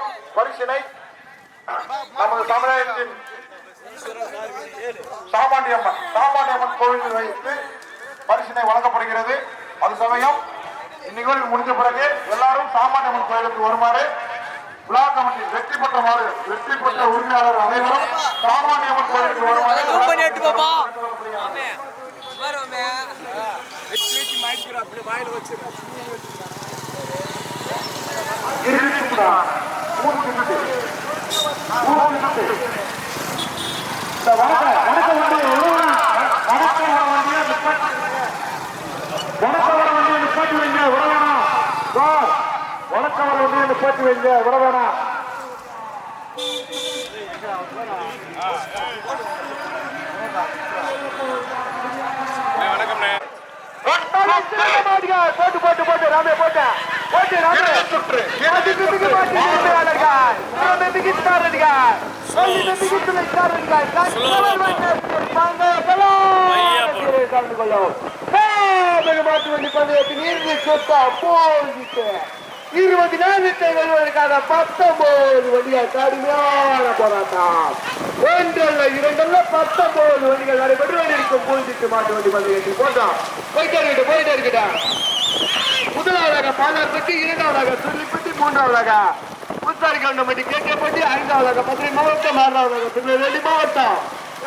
உரிமையாளருக்கும் பரிசினை நமது தமிழகத்தின் சாமானியம்மன் சாமானியம்மன் கோவிலில் வைத்து பரிசினை வழங்கப்படுகிறது அது சமயம் இந்நிகழ்வு முடிஞ்ச பிறகு எல்லாரும் சாமானியம்மன் கோயிலுக்கு வருமாறு விழா கமிட்டி வெற்றி பெற்றவாறு வெற்றி பெற்ற உரிமையாளர் அனைவரும் சாமானியம்மன் கோயிலுக்கு வருமாறு விழா நிப்பாட்டி வைங்க விட வேணாம் போட்டு போட்டு போட்டு ராமே போட்டு ராமே சுற்று? இறுதி சொத்தா போகிட்டு இருபது நேரத்தை வெல்வதற்காக பத்தொன்பது வண்டிகள் கடுமையான போராட்டம். ஒன்றல்ல இரண்டல்ல பத்தொன்பது வண்டிகள் நடைபெற்று கொண்டிருக்கும். பூஞ்சிட்டு மாட்டு வண்டி பந்தயத்தில் போட்டோம். போயிட்டே இருக்கட்டும் போயிட்டே இருக்கட்டும். முதலாவதாக பாலார்பட்டி இரண்டாவதாக துள்ளிப்பட்டி மூன்றாவதாக புத்தாரிக்கவுண்டம்பட்டி கேட்கப்பட்டி ஐந்தாவதாக மதுரை மாவட்டம் ஆறாவதாக திருநெல்வேலி மாவட்டம்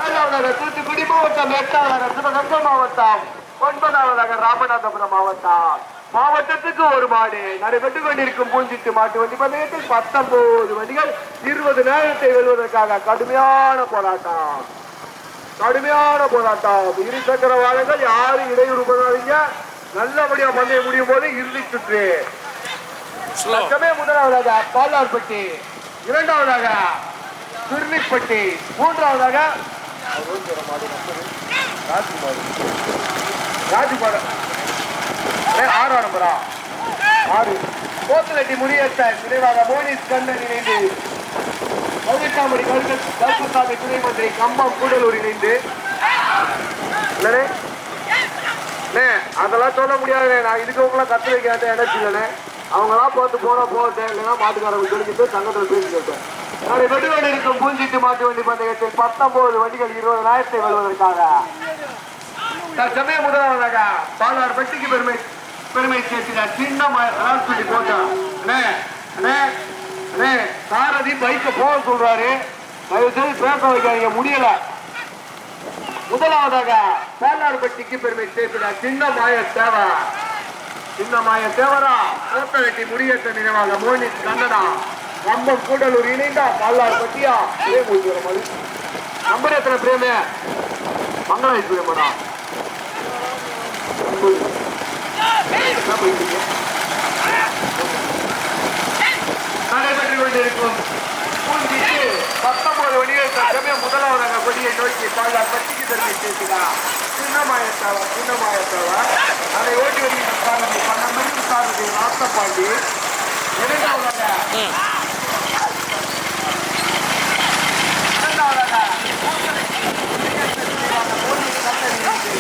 ஏழாவதாக தூத்துக்குடி மாவட்டம் எட்டாவதாக சிவகங்கை மாவட்டம் ஒன்பதாவதாக ராமநாதபுரம் மாவட்டம். மாவட்டத்துக்கு ஒரு மாடு நடைபெற்றுக் கொண்டிருக்கும் பூஞ்சிட்டு மாட்டு வண்டி பந்தயத்தில் பத்தொன்பது வண்டிகள் இருபது நேரத்தை வெல்வதற்காக கடுமையான போராட்டம். கடுமையான போராட்டம். இரு சக்கர வாகனங்கள் யாரும் இடையூறு பண்ணாதீங்க. நல்லபடியா பந்தயம் முடியும் போது இறுதி சுற்று. லட்சமே முதலாவதாக பாலார்பட்டி இரண்டாவதாக திருநிப்பட்டி மூன்றாவதாக ராஜ்குமார். ஆறு நம்பரா ஆறு. போத்தலட்டி முடியத்த நினைவாக மோனிஸ் கண்ணன் இணைந்து பதினெட்டாம் கல்வி கல்கத்தாவை துணை மந்திரி கம்பம் கூடலூர் இணைந்து. அதெல்லாம் சொல்ல முடியாதுண்ணே. நான் இதுக்கு உங்களை கத்து வைக்காத இடம் இல்லைண்ணே. அவங்களாம் பார்த்து போனா போகட்டேன் இல்லைன்னா மாட்டுக்காரங்க சொல்லிக்கிட்டு சங்கத்தில் பேசிக்கிட்டேன் நாளை வெடி வண்டி இருக்கும் பூஞ்சிட்டு மாட்டு வண்டி பந்தயத்தில் பத்தொன்பது வண்டிகள் இருபதாயிரத்தை வருவதற்காக. தற்சமய முதலாவதாக பாலார் பெட்டிக்கு பெருமை பெருமை சேர்த்தின சின்ன சொல்லி போட்டான் அண்ணே அண்ணே அண்ணே சாரதி பைக்கை போக சொல்றாரு. தயவு செய்து பேச வைக்காதீங்க முடியல. முதலாவதாக பேனார்பட்டிக்கு பெருமை சேர்த்தின சின்ன மாய தேவா சின்ன மாய தேவரா கோட்டை வெட்டி நினைவாக மோனி கண்ணனா கம்பம் கூடலூர் இணைந்தா பாலார்பட்டியா. நம்பர் எத்தனை பிரேமே மங்கள நடைபெற்றுக் கொண்டிருக்கும். பத்தொன்பது வழிகள் தற்சமயம் முதலாவதாக கொடியை நோக்கி பாலார் பட்டிக்கு பெருமை பேசினார் சின்னமாயத்தாவா சின்னமாயத்தாவா அதை ஓட்டி வருகின்ற சாரதி பன்னெண்டு சாரதி ராசப்பாண்டி இரண்டாவதாக இரண்டாவதாக ஸ்லோ அஞ்ஞான போராட்டம் முதல் எடுத்து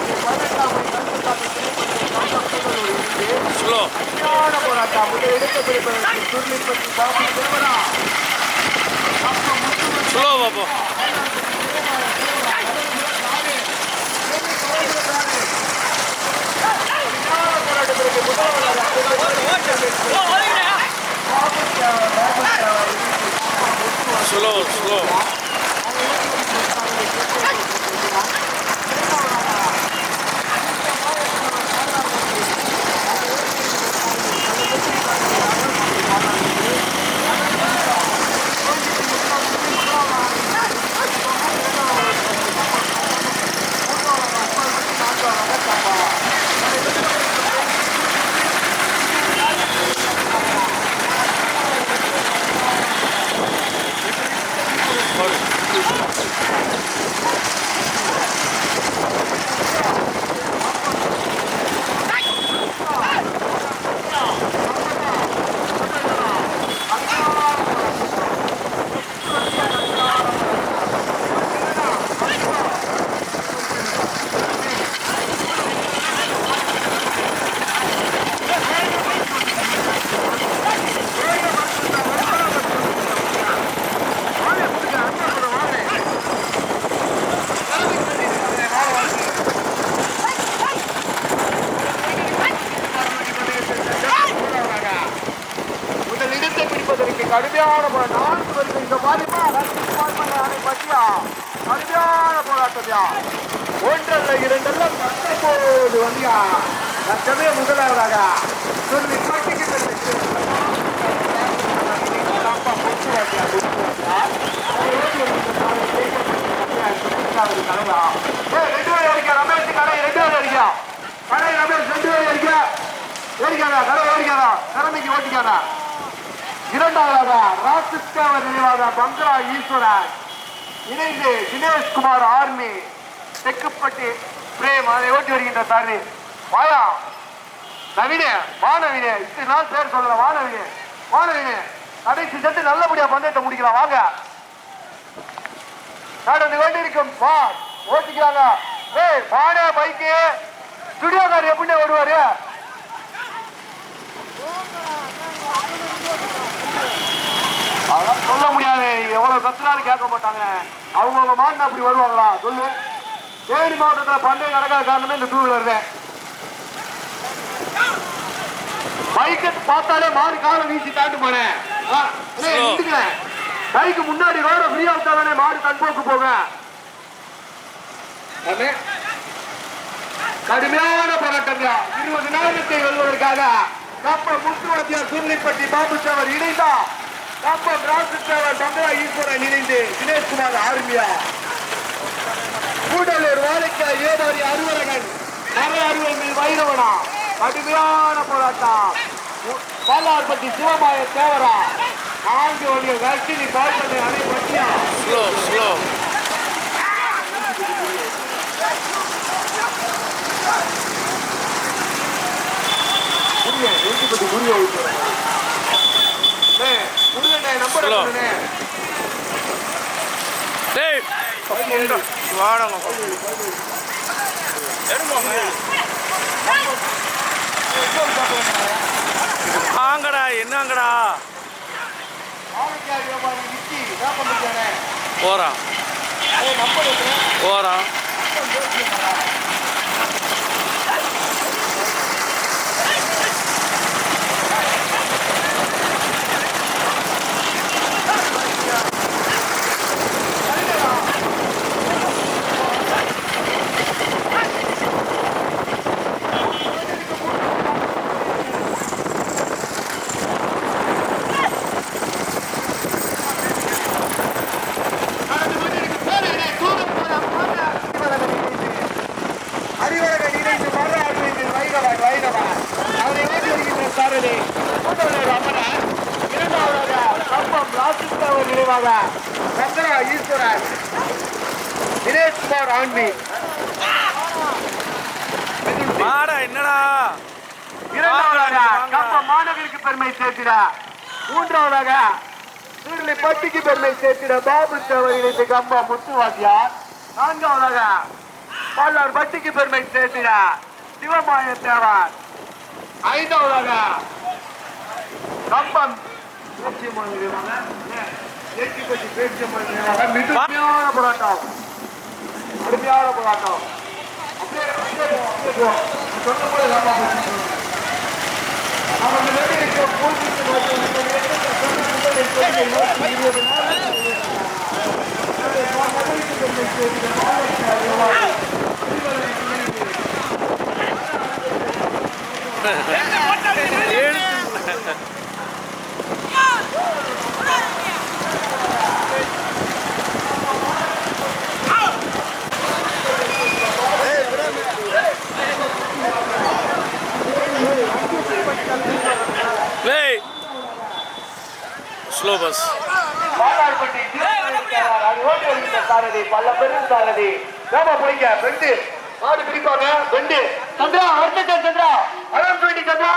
பிடிப்பதற்கு துர்நிப்பட்டி பாபு தேவரா அப்ப முத்து ஸ்லோ பாப்போம். போராட்டத்திற்கு முதல்வராக ஸ்லோ ஸ்லோ ஒன்றல்ல இரண்டல்ல போது வந்தியா லட்சமே முதலாவதாக சொல்லி பட்டிக்கு ரமேஷ் கடை ரெண்டு பேர் அடிக்கா கடை ரமேஷ் ரெண்டு பேர் அடிக்கா ஓடிக்காதா கடை ஓடிக்காதா? திறமைக்கு ஓட்டிக்காதா இரண்டாவதாக ராசிஸ்காவ நினைவாக பங்களா ஈஸ்வரன் இணைந்து தினேஷ்குமார் ஆர்மி. தெக்குப்பட்டி பிரேம் அதை ஓட்டி வருகின்ற சாரி. வாயா. நவீனே வானவினே இத்தனை நாள் பேர் சொல்லல வா நவீனே கடைசி சென்று நல்லபடியா பந்தயத்தை முடிக்கலாம் வாங்க. நடந்து கொண்டிருக்கும் வா ஓட்டிக்கிறாங்க. ஏய் வாடா பைக்கு. ஸ்டுடியோக்கார் எப்படி வருவாரு? அதெல்லாம் சொல்ல முடியாது எவ்வளவு கத்துனாலும் கேட்க மாட்டாங்க அவங்கவுங்க மாட்டு அப்படி வருவாங்களா? சொல்லு. தேனி மாவட்டத்துல பந்தயம் நடக்காத காரணமே இந்த டூ வீலர் தான் பைக்கை பார்த்தாலே மாடு காலை வீசி தாண்டு போனேன் பைக்கு முன்னாடி ரோட ஃப்ரீயா விட்டாலே மாடு தன்போக்கு போக? கடுமையான போராட்டம் இருபது நேரத்தை வெல்வதற்காக கப்ப முத்துவத்தியார் சுருளிப்பட்டி பாபு சேவர் இணைந்தா கப்ப ராசுத்தேவர் பங்களா ஈஸ்வரன் இணைந்து தினேஷ்குமார் ஆர்மியா கூடலூர் வாழைக்காய் ஏதாரி அறுவரகன் மர அறுவர்கள் வைரவனா. கடுமையான போராட்டம். பாலார்பட்டி சிவமாய தேவரா. நான்கு வழிகள் ரஷ்டினி பால்பண்ணை அணை பட்டியா ஸ்லோ ஸ்லோ நெஞ்சுப்பட்டி முருகன் ஊத்துறேன். டேய், முருகன் நம்பர் Hello. எடுத்துனே. வாங்கடா என்னங்கடா போறான் போறான் நடந்து கொண்டிருக்கும் பேரனே, தூரம் போலாம், போலாம். அறிவழகன் இணைந்து. அறிவழகன் இணைந்து மர அறிவியல் வைரவன், வைரவன். அவனை ஓட்டி வருகின்ற சாரதி, மூன்றவனர் அமரன். இரண்டாவதாக கம்பம் ராசிஸ்தாவர் நினைவாக சந்திரா ஈஸ்வரன் வாடா என்னடா? இரண்டாவதாக வாங்க. கம்பம் மாநகருக்கு பெருமை சேர்த்திட. மூன்றாவதாக சீர்லி பட்டிக்கு பெருமை சேர்த்திட பாபு தேவர் இணைந்து கம்பம் முத்துவாசியார். நான்காவதாக பாலார் பட்டிக்கு பெருமை சேர்த்திட சிவமாய தேவர். ஐந்தாவதாக கம்பம் மிக அருமையான போராட்டம். அருமையான போராட்டம். அப்படியே சொன்ன போல லாபம் போச்சு. அவர்கள் வெளியிருக்க பூஜித்து மற்றும் இந்த இடத்தில் சொன்ன முதலை கொள்கை நோக்கி இருபது நாட்கள் அதை மகளிருக்கு பெருமை சேர்க்கிற மாவட்ட நிர்வாகி திருமலை இணைந்து டேய் ஸ்லோ பஸ் பாலார்பட்டி திருமலைக்காரர் அது ஓட்டி வருகின்ற சாரதி பல பெரும் சாரதி ஏமா போய்ங்க பெண்டு. மாடு பிடிப்பாங்க பெண்டு. சந்திரா அடுத்த சந்திரா. அலம் டுவெண்ட்டி சந்திரா.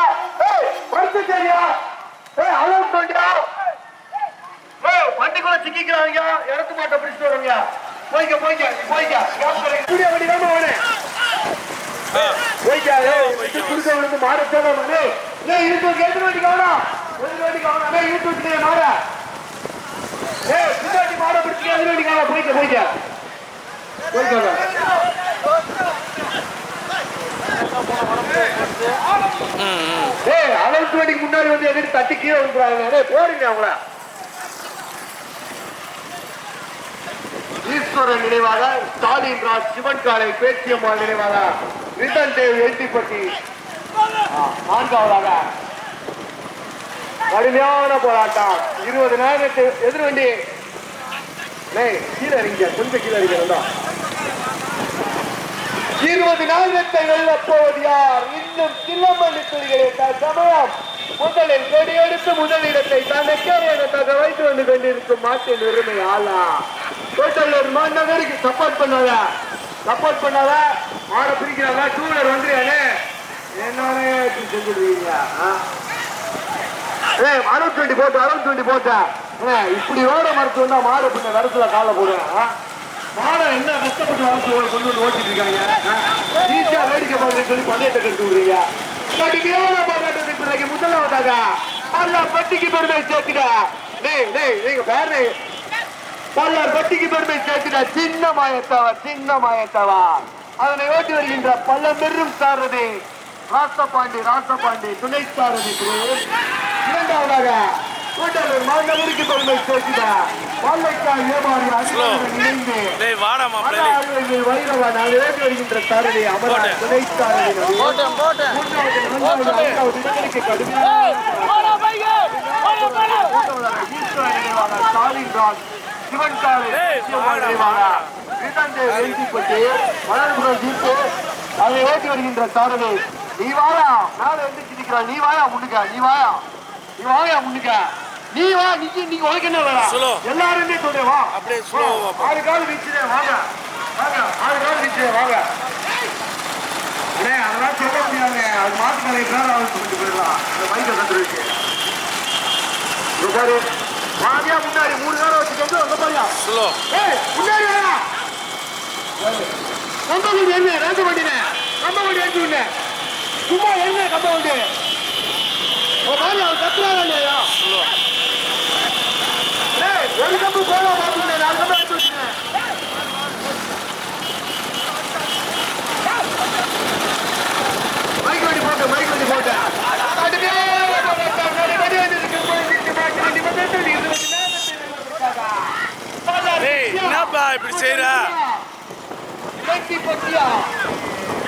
ஏய் அடுத்த சரியா? ஏய் அலம் டுவெண்ட்டியா ஏய் வண்டிக்குள்ள சிக்கிக்கிறாங்க. மாட்ட பிடிச்சிட்டு வருங்க. போய்க்க போய்க்க போய்க்க. வண்டி வேமா வேணே? போய்க்க குடுக்க விழுந்து மாட தேவை ஏய் ஏய் கேட்டு வண்டி கவனம் ஒரு வண்டி கவனம் ஏய் யூடியூப்ல மாட. ஏய் பின்னாடி மாட அது வண்டி கவனம் போய்க்க போய்க்க. அளவுக்கு முன்னாடி வந்து எதிர்த்து தட்டி கீழே விழுப்புறாங்க போடுங்க அவங்கள. ஈஸ்வரன் நினைவாக ஸ்டாலின் ராஜ் சிவன் காலை பேச்சியம்மாள் நினைவாக ரிட்டன் தேவ் எழுதிப்பட்டி நான்காவதாக. கடுமையான போராட்டம். இருபது நேரத்தை எதிர்வண்டி. கீழே அறிங்க கொஞ்சம் கீழே அறிங்க இருபது நாயகத்தை வெல்லப்போவது யார்? இன்னும் சில்லமணி துளிகளை சமயம். முதலில் கொடியெடுத்து முதலிடத்தை தனக்கே தக வைத்து வந்து கொண்டிருக்கும் மாட்டின் உரிமை ஆளா? கோட்டலூர் மாநகருக்கு சப்போர்ட் பண்ணாத? சப்போர்ட் பண்ணாத? மாட பிரிக்கிறாங்க டூ வீலர் வந்துருக்கானே என்னன்னு இப்படி செஞ்சுடுவீங்க ஏய் அறுபத்தி டுவெண்ட்டி போட்டு அறுபத்தி டுவெண்ட்டி போட்டேன் இப்படி ஓட மரத்து வந்தா மாடு பின்ன வரத்துல காலை போடுவேன். மாடை என்ன கஷ்டப்பட்டு வளர்த்து கொண்டு வந்து ஓட்டிட்டு இருக்காங்க. ஈஸியா வேடிக்கை பார்க்க சொல்லி பந்தயத்தை கட்டு விடுறீங்க. கடுமையான போராட்டத்துக்கு பிறகு முதலாவதாக அல்ல பட்டிக்கு பெருமை சேர்த்துடா. டேய் டேய் நீங்க பேரு. பல்லார் பட்டிக்கு பெருமை சேர்த்துடா. சின்ன மாயத்தவா சின்ன மாயத்தவா. அதனை ஓட்டி வருகின்ற பல்ல பெரும் சாரதி ராசபாண்டி ராசபாண்டி துணை சாரதி. இரண்டாவதாக கூட்டலூர் மாநகருக்கு பெருமை சேர்த்துடா. பல்லைக்கா ஏமாறி அதிகாரிகள் வைரவன் அதை ஓட்டி வருகின்ற சாரதி அமரா. துணை சாரதி மூன்றாவது கடுமையான ஸ்டாலின் ராஜ். சிவன் வீட்டாண்டே எழுதிப்பட்டு மலர்புரம் ஜீப்பு அதை ஓட்டி வருகின்ற சாரதி நீ வாயா மேல எந்திரிச்சு நிக்கிறான் நீ வாயா முன்னுக்க. நீ வாயா நீ வாயா முன்னுக்க. நீ வா நீ நீங்க உனக்கு என்ன வேலை. எல்லாருமே சொல்றேன் வா. அப்படியே. ஆறு கால் வீச்சுதே வாங்க. வாங்க ஆறு கால் வீச்சுதே வாங்க. அதெல்லாம் சொல்ல முடியாதுங்க அது மாட்டு கலை பேர் சொல்லிட்டு போயிடலாம். இந்த மைக்கை இங்க பாரு. வாதியா முன்னாடி மூணு நேரம் வச்சுக்கோங்க அங்க பாரியா. ஸ்லோ ஏய் முன்னாடி வரா கம்ப வண்டி என்ன ரெண்டு வண்டினே கம்ப வண்டி எடுத்து விட சும்மா என்ன கம்ப வண்டி ஓ பாரு அவன் கத்துறாங்க இல்லையா? ஸ்லோ ஏய் ஒரு கம்பு போல மாட்டுங்க நாலு கம்பு எடுத்து வச்சுக்கேன் மைக் வண்டி போட்டு மைக் வண்டி போட்டு அதுவே நடி நடி வந்து இருக்கு போயிட்டு பாக்கி வண்டி போட்டு இருபது டேய் என்னப்பா இப்படி செய்ற எட்டி பட்டியா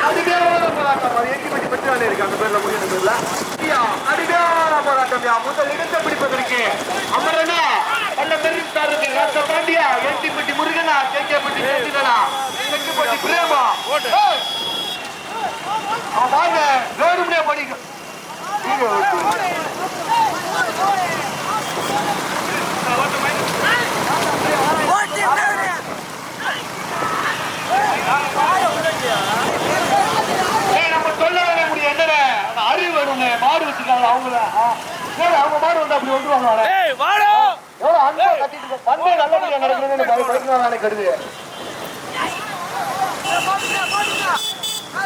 அதுவே போராட்டம் அது எட்டி பட்டி பட்டி வேலை இருக்கு அந்த பேர்ல முடியும் பேர்ல பட்டியா அதுவே போராட்டம் முதல் இடத்தை பிடிப்பதற்கு அமரனா அந்த பெரும் சாரதி ராச பாண்டியா எட்டி பட்டி முருகனா கேக்கே பட்டி கேட்டுனா எட்டி பட்டி பிரேமா போட்டு. ஏய். அவன் வாங்க வேணும்னே படிக்க நீங்க ஏய், நம்ம சொல்ல வேண்டிய முடியும் என்னடா அந்த அறிவு வேணுங்க மாடு வச்சிருக்காங்க அவங்கள. அவங்க மாடு வந்து அப்படி வந்துருவாங்க எவ்வளவு அன்பா கட்டிட்டு பண்பே நல்லபடியா நடக்கணும்னு கருது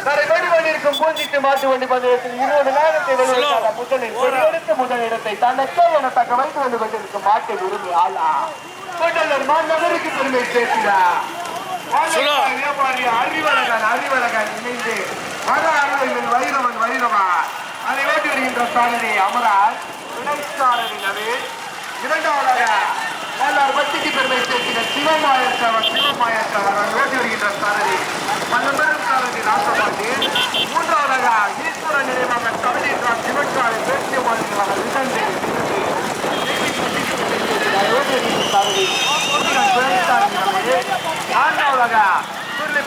வேற கொடி வண்டி இருக்கும் பூஞ்சிட்டு மாட்டு வண்டி பந்தயத்தில் இருபது நேரத்தை வெளியிட்டாங்க முதலில். எடுத்து முதல் இடத்தை தனக்கே என தக்க வைத்து வந்து கொண்டிருக்கும் மாட்டின் உரிமை ஆளா? கூட்டலூர் மாநகருக்கு பெருமை சேர்க்கிறார். அறிவழகன் அறிவழகன் இணைந்து மத அறிவையில் வைரவன் வைரவா அதை ஓட்டி வருகின்ற சாரதி அமரார் துணைச்சாரதி நவீன். இரண்டாவதாக மல்லார் பத்திக்கு பெருமை சேர்க்கிற சிவமாயத்தவர் சிவமாயத்தவர் ஓட்டி வருகின்ற சாரதி. பன்னெண்டு சாரதி ராசபாண்டி. மூன்றாவதாக ஈஸ்வர நிலையமாக தமிழின் சிவக்காலை தேசிய மாநிலமாக விதந்து நான்காவதாக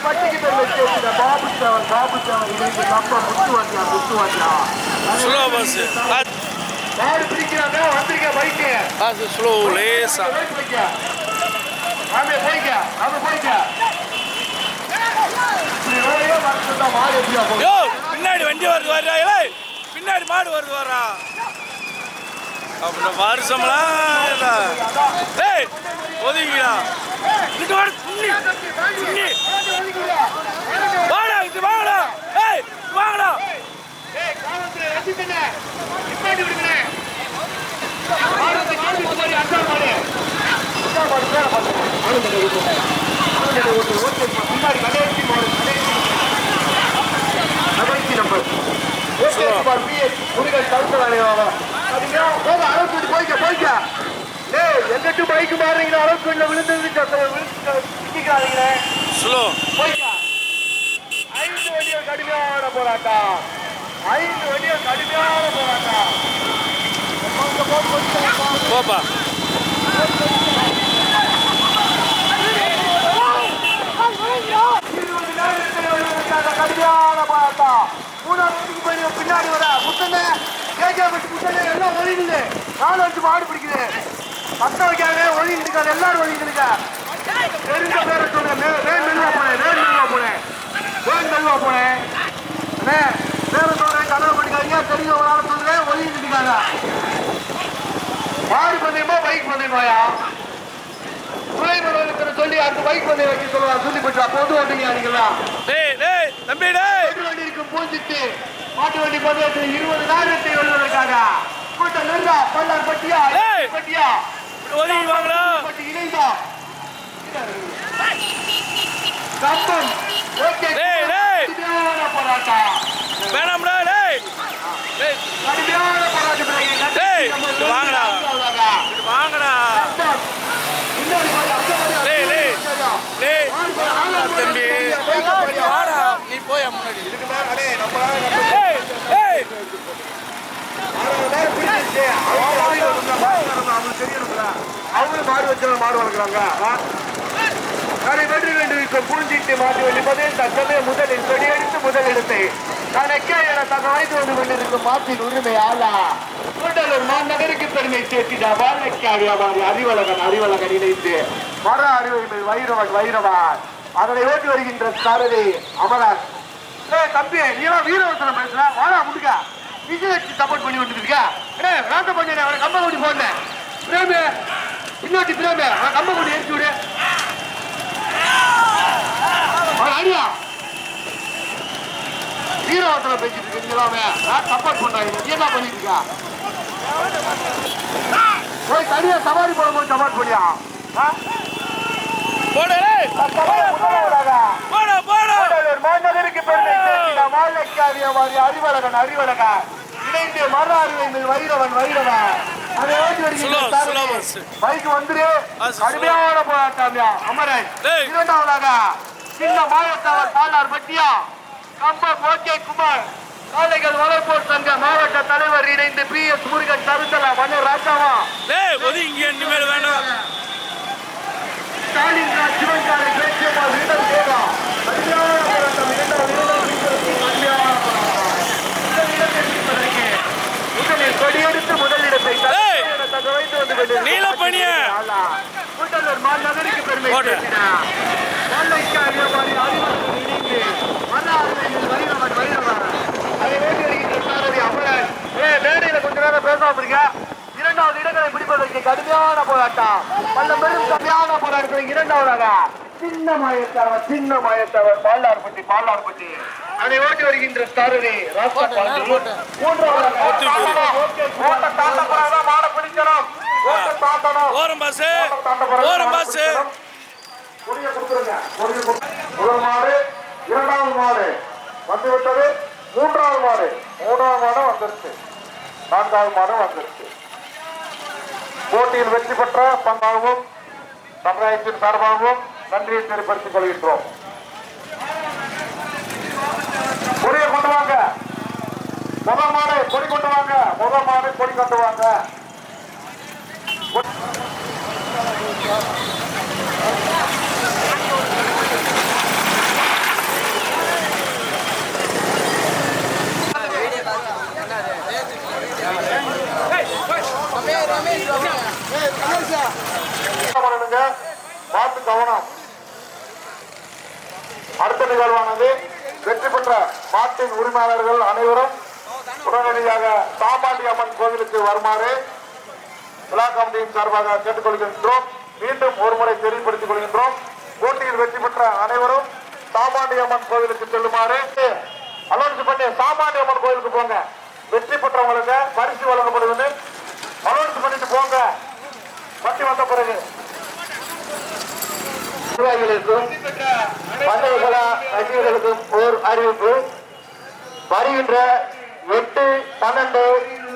பட்டிக்கு பெருமை சேர்க்கிற பாபு சேவன் பாபு சேவன் இணைந்து நம்ம முத்துவாத்தியா முத்துவாத்தியா யாரு பிடிக்கிறாங்க வந்திருக்க பைக்கு அது ஸ்லோ லேசா. ஆமே போய்க்க அது போய்க்க மாடு பின்னாடி வண்டி வருது வர்றா ஏய் பின்னாடி மாடு வருது வர்றா அப்புறம் வருஷம்லாம் இதா. டேய் ஒதுங்கிடா. இங்கிட்டு வாடா சுண்ணி. சுண்ணி. வாடா இங்கிட்டு வாங்கடா. ஏய் வாங்கடா. எங்கிட்டு பைக் மாறுறீங்களா அளவுக்கு உள்ள விழுந்தது போய்க்கா. ஐந்து வண்டிகள் கடுமையான போராட்டம். ஐந்து வண்டிகள் கடுமையான போராட்டம். போப்பா. கடுமையான போராட்டம் மூணாவது போய் பின்னாடி வர முத்தண்ணே கேட்க பட்டு முத்தண்ணே எல்லாம் ஒழிங்குது நாலு வச்சு மாடு பிடிக்குது. பத்த வைக்காத ஒழிங்கிட்டு இருக்காது எல்லாரும் ஒழிங்கிட்டு தெரிஞ்ச பேரை சொல்லுங்க மே- வேன் மெல்லுவா போனேன் வேன் மெல்லுவா போனேன் வேன் மெல்லுவா போனேன் அண்ணே பேரை சொல்றேன் கனவு பண்ணிக்காதீங்க தெரிஞ்ச ஒரு ஆளை சொல்றேன் ஒழிங்கிட்டு இருக்காங்க மாடு பந்தயமா பந்தயமாயா துணை முதலமைச்சர் சொல்லி அந்த பைக் பந்தயம் வைக்க சொல்லுவா சொல்லி போட்டா பொது டேய் டேய் தம்பி வண்டி இருக்கும் பூஞ்சிட்டு மாட்டு வண்டி பந்தயத்தில் இருபது நேரத்தை வெல்வதற்காக கூட்டம் நின்றா பல்லார் பட்டியா! பட்டியா. பட்டி இணைந்தா. கம்பம் ஓகே. போராட்டம். வேணாம்டா கடுமையான போராட்டம். வாங்கடா. இங்க வாங்கடா டேய், டேய். டேய் தம்பி வாடா நீ போய் முன்னாடி டேய் டேய் அவங்களும் மாடு வச்சு மாடு வளர்க்குறாங்க. நாளை வெற்றி வேண்டிய புரிஞ்சிட்டு மாட்டு வெளிப்பதே தக்கமே முதலில் முதல் முதலிடத்தை தனக்கே என தக வாய்ந்து வந்து கொண்டிருக்கும் மாட்டின் உரிமை ஆளா? கூட்டலூர் மாநகருக்கு பெருமை சேர்த்திடா வாழைக்காடு வியாபாரி அறிவழகன் அறிவழகன் இணைந்து மர அறிவை வைரவன் வைரவன். அதனை ஓட்டி வருகின்ற சாரதி அமரன். ஏய் தம்பி நீ எல்லாம் வீரவசனம் பேசுற வாடா முடுக்க விஜய் வச்சு சப்போர்ட் பண்ணி வந்துட்டு இருக்க ஏ ராத்த பண்ணி அவனை கம்ப கூட்டி போனேன் பிரேமு இன்னொட்டி பிரேமு அவன் கம்ப கூட்டி எரிச்சு விடு. அவன் அடியா? வீரவசனம் பேசிட்டு இருக்கீங்களாமே நான் சப்போர்ட் பண்றாங்க? நீ என்ன பண்ணிட்டு இருக்க போய் தனியா சவாரி போடும்போது சப்போர்ட் பண்ணியா? போடா போடா போடா கூடலூர் மாநகருக்கு பெருமை சேர்த்திட வாழைக்காவிய வாரி அறிவழகன் அறிவழகன். இணைந்து மர அறிவை வைரவன் வைரவன். அதை ஓட்டி வருகின்ற. பைக் வந்துரு. கடுமையான போராட்டம்யா அமரன். இரண்டாவதாக சின்ன மாயத்தவர் பாலார் பட்டியா. Kambam O K Kumar. காளைகள் வளர்ப்போர் சங்க மாவட்ட தலைவர் இணைந்து பி எஸ் முருகன் தருத்தலா மனு ராஜாவா. ஒதுங்கி இனிமேல் வேண்டாம். ஸ்டாலின் ராஜ் சிவன்காரை பேச்சியம்மா வீரம் தேவா கடுமையான போராட்டம் இரண்டாவது இரண்டாவது வீரருக்கு கடுமையான போராட்டம் முதல் இடத்தை பிடிப்பதற்கு முதலில் கொடியெடுத்து முதலிடத்தை ஏய்! தக்க வைத்து வந்து கொண்டிருக்கும் நீலப்பணிய. ஆளா. கூட்டலூர் மாநகருக்கு பெருமை போடு. சேர்த்தினார். வாழைக்காய் வியாபாரி அறிவழகன் இணைந்து மன அறிவையில் வைரவன் வைரவன். அதை வேண்டி வருகின்ற சாரதி அமரன். ஏய், மேடையில கொஞ்ச நேரம் பேசாம இருக்க. இரண்டாவது இடங்களை பிடிப்பதற்கு கடுமையான போராட்டம். பல்ல பெரும் கடுமையான போராட்டத்தில் இரண்டாவதாக சின்ன மாயத்தவர் சின்ன மாயத்தவர் பாலார்பட்டி பாலார்பட்டி. அதை ஓட்டி வருகின்ற சாரதி ராசபாண்டி மூன்றாவதாக ஓரம் பாஸ் ஓரம் பாஸ் முதல் மாடு இரண்டாவது மாடு. வந்து விட்டது மூன்றாவது மாடு. மூன்றாவது மாடு வந்துருச்சு நான்காவது மாடு வந்துருச்சு போட்டியில் வெற்றி பெற்ற பங்காகவும் சமுதாயத்தின் சார்பாகவும் நன்றியை தெரிவித்துக் கொள்கின்றோம். கொடியை கொண்டு வாங்க. முதல் மாடு கொடி கொண்டு வாங்க. முதல் மாடு கொடி கொண்டு வாங்க. பார்த்து கவனம். அடுத்த நிகழ்வானது வெற்றி பெற்ற மாட்டின் உரிமையாளர்கள் அனைவரும் உடனடியாக சாமாண்டி அம்மன் கோவிலுக்கு வருமாறு விழா கமிட்டியின் சார்பாக கேட்டுக்கொள்கின்றோம். மீண்டும் ஒருமுறை தெரியப்படுத்திக் கொள்கின்றோம். போட்டியில் வெற்றி பெற்ற அனைவரும் சாமானியம்மன் கோவிலுக்கு செல்லுமாறு அலோன்ஸ் பண்ணி சாமானியம்மன் கோவிலுக்கு போங்க. வெற்றி பெற்றவங்களுக்கு பரிசு வழங்கப்படுவது அலோன்ஸ் பண்ணிட்டு போங்க. வட்டி வந்த பிறகு. நிர்வாகிகளுக்கும் ரசிகர்களுக்கும் ஓர் அறிவிப்பு. வருகின்ற எட்டு பன்னெண்டு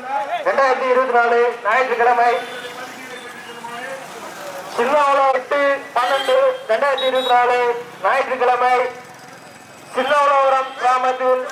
இரண்டாயிரத்தி இருபத்தி நாலு ஞாயிற்றுக்கிழமை சின்னவளம் எட்டு பன்னெண்டு ரெண்டாயிரத்தி இருபத்தி நாலு ஞாயிற்றுக்கிழமை சில்லாவளவரம் கிராமத்தில்